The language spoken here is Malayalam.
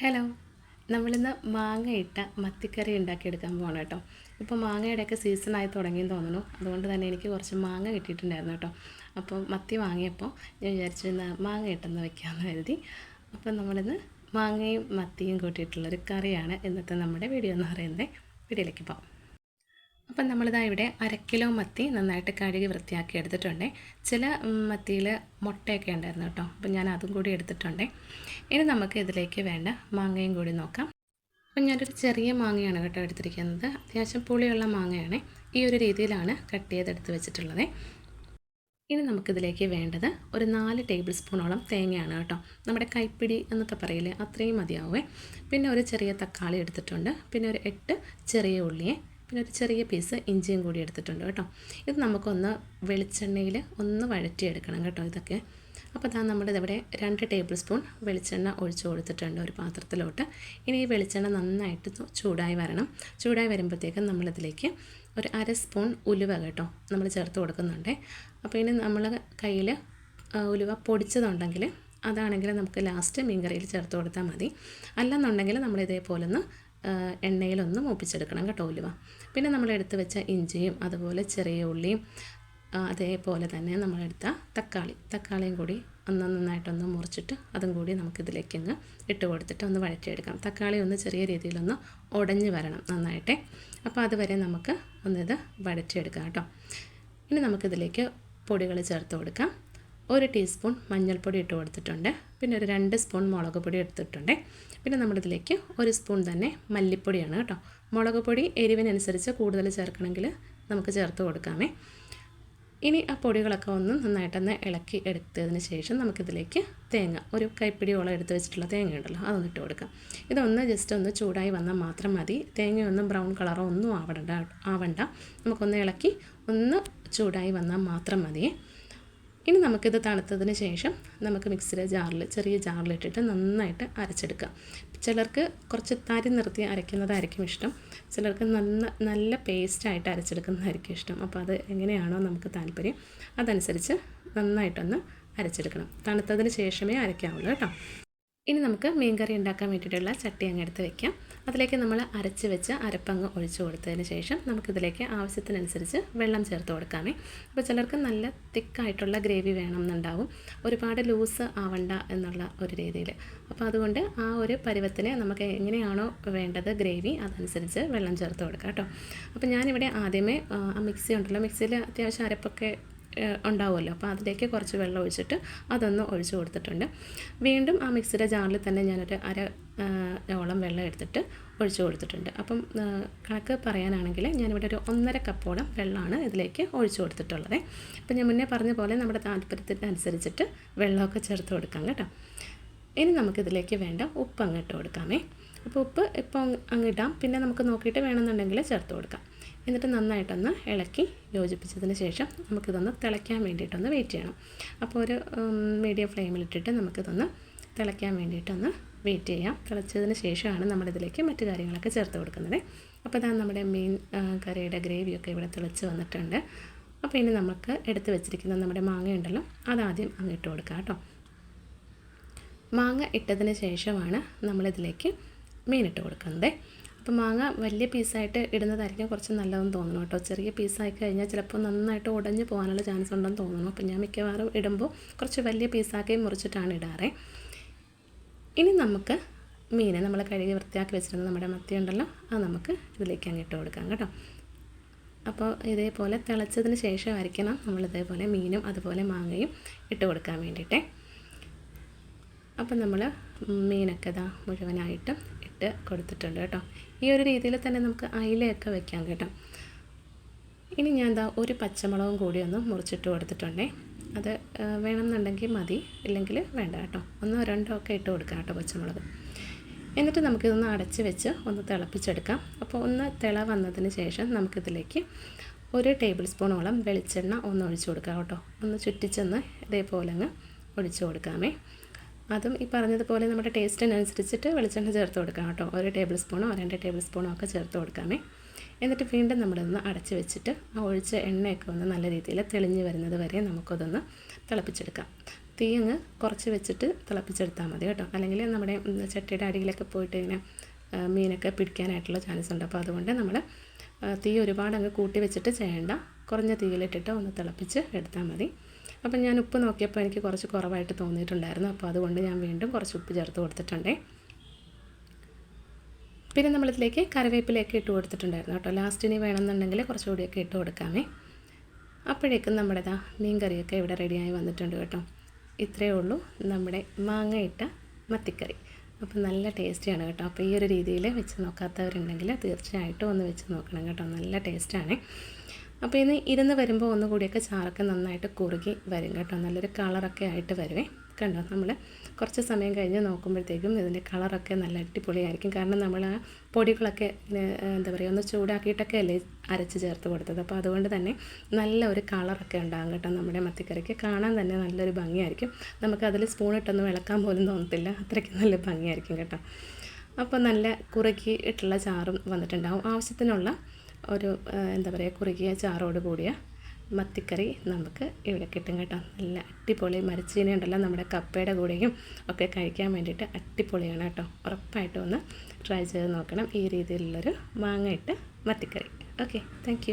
ഹലോ. നമ്മളിന്ന് മാങ്ങ ഇട്ട മത്തിക്കറി ഉണ്ടാക്കിയെടുക്കാൻ പോകണം കേട്ടോ. ഇപ്പോൾ മാങ്ങയുടെയൊക്കെ സീസണായി തുടങ്ങിയെന്ന് തോന്നുന്നു. അതുകൊണ്ട് തന്നെ എനിക്ക് കുറച്ച് മാങ്ങ കിട്ടിയിട്ടുണ്ടായിരുന്നു കേട്ടോ. അപ്പോൾ മത്തി വാങ്ങിയപ്പോൾ ഞാൻ വിചാരിച്ചു ഇന്ന് മാങ്ങ ഇട്ടെന്ന് വെക്കാമെന്ന് കരുതി. അപ്പോൾ നമ്മളിന്ന് മാങ്ങയും മത്തിയും കൂട്ടിയിട്ടുള്ളൊരു കറിയാണ് ഇന്നത്തെ നമ്മുടെ വീഡിയോ എന്ന് പറയുന്നത്. വീഡിയോയിലേക്ക് പോകാം അപ്പം നമ്മളിതാ ഇവിടെ അരക്കിലോ കിലോ മത്തി നന്നായിട്ട് കഴുകി വൃത്തിയാക്കി എടുത്തിട്ടുണ്ട്. ചില മത്തിയിൽ മുട്ടയൊക്കെ ഉണ്ടായിരുന്നു കേട്ടോ. അപ്പം ഞാൻ അതും കൂടി എടുത്തിട്ടുണ്ട്. ഇനി നമുക്ക് ഇതിലേക്ക് വേണ്ട മാങ്ങയും കൂടി നോക്കാം. അപ്പം ഞാനൊരു ചെറിയ മാങ്ങയാണ് കേട്ടോ എടുത്തിരിക്കുന്നത്. അത്യാവശ്യം പുളിയുള്ള മാങ്ങയാണ്. ഈ ഒരു രീതിയിലാണ് കട്ട് ചെയ്തെടുത്ത് വെച്ചിട്ടുള്ളത്. ഇനി നമുക്കിതിലേക്ക് വേണ്ടത് ഒരു നാല് ടേബിൾ സ്പൂണോളം തേങ്ങയാണ് കേട്ടോ. നമ്മുടെ കൈപ്പിടി എന്നൊക്കെ പറയില്ലേ അത്രയും മതിയാവേ. പിന്നെ ഒരു ചെറിയ തക്കാളി എടുത്തിട്ടുണ്ട്. പിന്നെ ഒരു എട്ട് ചെറിയ ഉള്ളിയെ പിന്നെ ഒരു ചെറിയ പീസ് ഇഞ്ചിയും കൂടി എടുത്തിട്ടുണ്ട് കേട്ടോ. ഇത് നമുക്കൊന്ന് വെളിച്ചെണ്ണയിൽ ഒന്ന് വഴറ്റിയെടുക്കണം കേട്ടോ ഇതൊക്കെ. അപ്പോൾ അതാ നമ്മുടെ ഇവിടെ രണ്ട് ടേബിൾ സ്പൂൺ വെളിച്ചെണ്ണ ഒഴിച്ചു കൊടുത്തിട്ടുണ്ട് ഒരു പാത്രത്തിലോട്ട്. ഇനി ഈ വെളിച്ചെണ്ണ നന്നായിട്ട് ചൂടായി വരണം. ചൂടായി വരുമ്പോഴത്തേക്കും നമ്മളിതിലേക്ക് ഒരു അര സ്പൂൺ ഉലുവ കേട്ടോ നമ്മൾ ചേർത്ത് കൊടുക്കുന്നുണ്ട്. അപ്പോൾ ഇനി നമ്മൾ കയ്യിൽ ഉലുവ പൊടിച്ചതുണ്ടെങ്കിൽ അതാണെങ്കിൽ നമുക്ക് ലാസ്റ്റ് മീൻകറിയിൽ ചേർത്ത് കൊടുത്താൽ മതി. അല്ലെന്നുണ്ടെങ്കിൽ നമ്മൾ ഇതേപോലെ ഒന്ന് എണ്ണയിലൊന്ന് മൂപ്പിച്ചെടുക്കണം കേട്ടോ ഉലുവ. പിന്നെ നമ്മൾ എടുത്ത് വെച്ച ഇഞ്ചിയും അതുപോലെ ചെറിയ ഉള്ളിയും അതേപോലെ തന്നെ നമ്മളെടുത്ത തക്കാളി. തക്കാളിയും കൂടി ഒന്ന് നന്നായിട്ടൊന്ന് മുറിച്ചിട്ട് അതും കൂടി നമുക്കിതിലേക്ക് അങ്ങ് ഇട്ട് കൊടുത്തിട്ട് ഒന്ന് വഴറ്റിയെടുക്കാം. തക്കാളി ഒന്ന് ചെറിയ രീതിയിലൊന്ന് ഉടഞ്ഞു വരണം നന്നായിട്ട്. അപ്പോൾ അതുവരെ നമുക്ക് ഒന്നിത് വഴറ്റിയെടുക്കാം കേട്ടോ. ഇനി നമുക്കിതിലേക്ക് പൊടികൾ ചേർത്ത് കൊടുക്കാം. ഒരു ടീസ്പൂൺ മഞ്ഞൾപ്പൊടി ഇട്ട് കൊടുത്തിട്ടുണ്ട്. പിന്നെ ഒരു രണ്ട് സ്പൂൺ മുളക് പൊടി എടുത്തിട്ടുണ്ട്. പിന്നെ നമ്മളിതിലേക്ക് ഒരു സ്പൂൺ തന്നെ മല്ലിപ്പൊടിയാണ് കേട്ടോ. മുളക് പൊടി എരിവിനനുസരിച്ച് കൂടുതൽ ചേർക്കണമെങ്കിൽ നമുക്ക് ചേർത്ത് കൊടുക്കാമേ. ഇനി ആ പൊടികളൊക്കെ ഒന്ന് നന്നായിട്ടൊന്ന് ഇളക്കി എടുത്തതിന് ശേഷം നമുക്കിതിലേക്ക് തേങ്ങ ഒരു കൈപ്പിടിയോളം എടുത്ത് വെച്ചിട്ടുള്ള തേങ്ങ ഉണ്ടല്ലോ അതൊന്ന് ഇട്ട് കൊടുക്കാം. ഇതൊന്ന് ജസ്റ്റ് ഒന്ന് ചൂടായി വന്നാൽ മാത്രം മതി. തേങ്ങയൊന്നും ബ്രൗൺ കളറോ ഒന്നും ആവണ്ട ആവണ്ട. നമുക്കൊന്ന് ഇളക്കി ഒന്ന് ചൂടായി വന്നാൽ മാത്രം മതിയേ ഇനി നമുക്കിത് തണുത്തതിന് ശേഷം നമുക്ക് മിക്സിയിലെ ജാറിൽ ചെറിയ ജാറിലിട്ടിട്ട് നന്നായിട്ട് അരച്ചെടുക്കാം. ചിലർക്ക് കുറച്ച് തരി നിർത്തി അരയ്ക്കുന്നതായിരിക്കും ഇഷ്ടം. ചിലർക്ക് നല്ല നല്ല പേസ്റ്റായിട്ട് അരച്ചെടുക്കുന്നതായിരിക്കും ഇഷ്ടം. അപ്പോൾ അത് എങ്ങനെയാണോ നമുക്ക് താല്പര്യം അതനുസരിച്ച് നന്നായിട്ടൊന്ന് അരച്ചെടുക്കണം. തണുത്തതിന് ശേഷമേ അരയ്ക്കാവുള്ളൂ കേട്ടോ. ഇനി നമുക്ക് മീൻ കറി ഉണ്ടാക്കാൻ വേണ്ടിയിട്ടുള്ള ചട്ടി അങ്ങ് എടുത്ത് വെക്കാം. അതിലേക്ക് നമ്മൾ അരച്ച് വെച്ച് അരപ്പങ്ങ് ഒഴിച്ചു കൊടുത്തതിന് ശേഷം നമുക്കിതിലേക്ക് ആവശ്യത്തിനനുസരിച്ച് വെള്ളം ചേർത്ത് കൊടുക്കാമേ. അപ്പോൾ ചിലർക്ക് നല്ല തിക്കായിട്ടുള്ള ഗ്രേവി വേണമെന്നുണ്ടാവും. ഒരുപാട് ലൂസ് ആവണ്ട എന്നുള്ള ഒരു രീതിയിൽ. അപ്പോൾ അതുകൊണ്ട് ആ ഒരു പരുവത്തിന് നമുക്ക് എങ്ങനെയാണോ വേണ്ടത് ഗ്രേവി അതനുസരിച്ച് വെള്ളം ചേർത്ത് കൊടുക്കാം കേട്ടോ. അപ്പോൾ ഞാനിവിടെ ആദ്യമേ മിക്സി ഉണ്ടല്ലോ. മിക്സിയിൽ അത്യാവശ്യം അരപ്പൊക്കെ ഉണ്ടാവുമല്ലോ. അപ്പോൾ അതിലേക്ക് കുറച്ച് വെള്ളം ഒഴിച്ചിട്ട് അതൊന്ന് ഒഴിച്ചു കൊടുത്തിട്ടുണ്ട്. വീണ്ടും ആ മിക്സിയുടെ ജാറിൽ തന്നെ ഞാനൊരു അര ഓളം വെള്ളം എടുത്തിട്ട് ഒഴിച്ചു കൊടുത്തിട്ടുണ്ട്. അപ്പം കണക്ക് പറയാനാണെങ്കിൽ ഞാനിവിടെ ഒരു ഒന്നര കപ്പോളം വെള്ളമാണ് ഇതിലേക്ക് ഒഴിച്ചു കൊടുത്തിട്ടുള്ളത്. അപ്പം ഞാൻ മുന്നേ പറഞ്ഞ പോലെ നമ്മുടെ താല്പര്യത്തിനനുസരിച്ചിട്ട് വെള്ളമൊക്കെ ചേർത്ത് കൊടുക്കാം കേട്ടോ. ഇനി നമുക്കിതിലേക്ക് വേണ്ട ഉപ്പ് അങ്ങ് ഇട്ട് കൊടുക്കാമേ. അപ്പോൾ ഉപ്പ് ഇപ്പോൾ അങ്ങ് ഇടാം. പിന്നെ നമുക്ക് നോക്കിയിട്ട് വേണമെന്നുണ്ടെങ്കിൽ ചേർത്ത് കൊടുക്കാം. എന്നിട്ട് നന്നായിട്ടൊന്ന് ഇളക്കി യോജിപ്പിച്ചതിന് ശേഷം നമുക്കിതൊന്ന് തിളയ്ക്കാൻ വേണ്ടിയിട്ടൊന്ന് വെയിറ്റ് ചെയ്യണം. അപ്പോൾ ഒരു മീഡിയം ഫ്ലെയിമിലിട്ടിട്ട് നമുക്കിതൊന്ന് തിളയ്ക്കാൻ വേണ്ടിയിട്ടൊന്ന് വെയിറ്റ് ചെയ്യാം. തിളച്ചതിന് ശേഷമാണ് നമ്മളിതിലേക്ക് മറ്റു കാര്യങ്ങളൊക്കെ ചേർത്ത് കൊടുക്കുന്നത്. അപ്പോൾ ഇതാണ് നമ്മുടെ മീൻ കറിയുടെ ഗ്രേവിയൊക്കെ ഇവിടെ തിളച്ച് വന്നിട്ടുണ്ട്. അപ്പോൾ ഇനി നമുക്ക് എടുത്ത് വെച്ചിരിക്കുന്ന നമ്മുടെ മാങ്ങ ഉണ്ടല്ലോ അതാദ്യം അങ്ങ് ഇട്ട് കൊടുക്കാം കേട്ടോ. മാങ്ങ ഇട്ടതിന് ശേഷമാണ് നമ്മളിതിലേക്ക് മീൻ ഇട്ട് കൊടുക്കുന്നത്. അപ്പോൾ മാങ്ങ വലിയ പീസായിട്ട് ഇടുന്നതായിരിക്കും. കുറച്ച് നല്ലതെന്ന് തോന്നുന്നു കേട്ടോ. ചെറിയ പീസായി കഴിഞ്ഞാൽ ചിലപ്പോൾ നന്നായിട്ട് ഉടഞ്ഞു പോകാനുള്ള ചാൻസ് ഉണ്ടെന്ന് തോന്നുന്നു. അപ്പോൾ ഞാൻ മിക്കവാറും ഇടുമ്പോൾ കുറച്ച് വലിയ പീസാക്കി മുറിച്ചിട്ടാണ് ഇടാറ്. ഇനി നമുക്ക് മീനെ നമ്മൾ കഴുകി വൃത്തിയാക്കി വെച്ചിരുന്ന നമ്മുടെ മത്തി ഉണ്ടല്ലോ അത് നമുക്ക് ഇതിലേക്ക് അങ്ങ് ഇട്ട് കൊടുക്കാം കേട്ടോ. അപ്പോൾ ഇതേപോലെ തിളച്ചതിന് ശേഷമായിരിക്കണം നമ്മൾ ഇതേപോലെ മീനും അതുപോലെ മാങ്ങയും ഇട്ട് കൊടുക്കാൻ വേണ്ടിയിട്ടേ. അപ്പം നമ്മൾ മീനൊക്കെ ഇതാ മുഴുവനായിട്ട് ഇട്ട് കൊടുത്തിട്ടുണ്ട് കേട്ടോ. ഈ ഒരു രീതിയിൽ തന്നെ നമുക്ക് അയിലയൊക്കെ വെക്കാം കേട്ടോ. ഇനി ഞാൻ എന്താ ഒരു പച്ചമുളകും കൂടി ഒന്ന് മുറിച്ചിട്ട് കൊടുത്തിട്ടുണ്ടേ. അത് വേണമെന്നുണ്ടെങ്കിൽ മതി ഇല്ലെങ്കിൽ വേണ്ട കേട്ടോ. ഒന്നോ രണ്ടോ ഒക്കെ ഇട്ട് കൊടുക്കാം കേട്ടോ പച്ചമുളക്. എന്നിട്ട് നമുക്കിതൊന്ന് അടച്ച് വെച്ച് ഒന്ന് തിളപ്പിച്ചെടുക്കാം. അപ്പോൾ ഒന്ന് തിള വന്നതിന് ശേഷം നമുക്കിതിലേക്ക് ഒരു ടേബിൾ സ്പൂണോളം വെളിച്ചെണ്ണ ഒന്ന് ഒഴിച്ചു കൊടുക്കാം കേട്ടോ. ഒന്ന് ചുറ്റിച്ചെന്ന് ഇതേപോലെ അങ്ങ് ഒഴിച്ചു കൊടുക്കാമേ. അതും ഈ പറഞ്ഞതുപോലെ നമ്മുടെ ടേസ്റ്റിനനുസരിച്ചിട്ട് വെളിച്ചെണ്ണ ചേർത്ത് കൊടുക്കാം കേട്ടോ. ഒരു ടേബിൾ സ്പൂണോ രണ്ട് ടേബിൾ സ്പൂണോ ഒക്കെ ചേർത്ത് കൊടുക്കാമേ. എന്നിട്ട് വീണ്ടും നമ്മളൊന്ന് അടച്ച് വെച്ചിട്ട് ആ ഒഴിച്ച എണ്ണയൊക്കെ ഒന്ന് നല്ല രീതിയിൽ തെളിഞ്ഞ് വരുന്നത് വരെ നമുക്കതൊന്ന് തിളപ്പിച്ചെടുക്കാം. തീ അങ്ങ് കുറച്ച് വെച്ചിട്ട് തിളപ്പിച്ചെടുത്താൽ മതി കേട്ടോ. അല്ലെങ്കിൽ നമ്മുടെ ചട്ടിയുടെ അടിയിലൊക്കെ പോയിട്ട് ഇങ്ങനെ മീനൊക്കെ പിടിക്കാനായിട്ടുള്ള ചാൻസ് ഉണ്ട്. അപ്പോൾ അതുകൊണ്ട് നമ്മൾ തീ ഒരുപാട് അങ്ങ് കൂട്ടി വെച്ചിട്ട് ചെയ്യേണ്ട. കുറഞ്ഞ തീയിലിട്ടിട്ട് ഒന്ന് തിളപ്പിച്ച് എടുത്താൽ മതി. അപ്പം ഞാൻ ഉപ്പ് നോക്കിയപ്പോൾ എനിക്ക് കുറച്ച് കുറവായിട്ട് തോന്നിയിട്ടുണ്ടായിരുന്നു. അപ്പോൾ അതുകൊണ്ട് ഞാൻ വീണ്ടും കുറച്ച് ഉപ്പ് ചേർത്ത് കൊടുത്തിട്ടുണ്ടേ. പിന്നെ നമ്മളിതിലേക്ക് കറിവേപ്പിലേക്ക് ഇട്ട് കൊടുത്തിട്ടുണ്ടായിരുന്നു കേട്ടോ. ലാസ്റ്റിന് വേണമെന്നുണ്ടെങ്കിൽ കുറച്ചുകൂടിയൊക്കെ ഇട്ട് കൊടുക്കാമേ. അപ്പോഴേക്കും നമ്മുടെ ദാ മീൻ കറിയൊക്കെ ഇവിടെ റെഡിയായി വന്നിട്ടുണ്ട് കേട്ടോ. ഇത്രയേ ഉള്ളൂ നമ്മുടെ മാങ്ങ ഇട്ട മത്തിക്കറി. അപ്പം നല്ല ടേസ്റ്റിയാണ് കേട്ടോ. അപ്പോൾ ഈ ഒരു രീതിയിൽ വെച്ച് നോക്കാത്തവരുണ്ടെങ്കിൽ തീർച്ചയായിട്ടും ഒന്ന് വെച്ച് നോക്കണം കേട്ടോ. നല്ല ടേസ്റ്റാണ്. അപ്പോൾ ഇന്ന് ഇരുന്ന് വരുമ്പോൾ ഒന്നുകൂടിയൊക്കെ ചാറൊക്കെ നന്നായിട്ട് കുറുകി വരും കേട്ടോ. നല്ലൊരു കളറൊക്കെ ആയിട്ട് വരുവേ. കണ്ടോ? നമ്മൾ കുറച്ച് സമയം കഴിഞ്ഞ് നോക്കുമ്പോഴത്തേക്കും ഇതിന്റെ കളറൊക്കെ നല്ല അടിപൊളിയായിരിക്കും. കാരണം നമ്മൾ ആ പൊടികളൊക്കെ എന്താ പറയുക ഒന്ന് ചൂടാക്കിയിട്ടൊക്കെ അല്ലേ അരച്ച് ചേർത്ത് കൊടുത്തത്. അപ്പോൾ അതുകൊണ്ട് തന്നെ നല്ല ഒരു കളറൊക്കെ ഉണ്ടാകും കേട്ടോ നമ്മുടെ മത്തിക്കറിക്ക്. കാണാൻ തന്നെ നല്ലൊരു ഭംഗിയായിരിക്കും. നമുക്ക് അതിൽ സ്പൂണിട്ടൊന്നും ഇളക്കാൻ പോലും തോന്നത്തില്ല. അത്രയ്ക്ക് നല്ല ഭംഗിയായിരിക്കും കേട്ടോ. അപ്പോൾ നല്ല കുറുക്കിയിട്ടുള്ള ചാറും വന്നിട്ടുണ്ടാവും. ആവശ്യത്തിനുള്ള ഒരു എന്താ പറയുക കുറുകിയ ചാറോട് കൂടിയ മത്തിക്കറി നമുക്ക് ഇവിടെ കിട്ടും കേട്ടോ. നല്ല അടിപൊളി മരച്ചീന ഉണ്ടല്ലോ നമ്മുടെ കപ്പയുടെ കൂടെയും ഒക്കെ കഴിക്കാൻ വേണ്ടിയിട്ട് അടിപൊളിയാണ് കേട്ടോ. ഉറപ്പായിട്ടും ഒന്ന് ട്രൈ ചെയ്ത് നോക്കണം. ഈ രീതിയിലുള്ളൊരു മാങ്ങ ഇട്ട് മത്തിക്കറി. Okay thank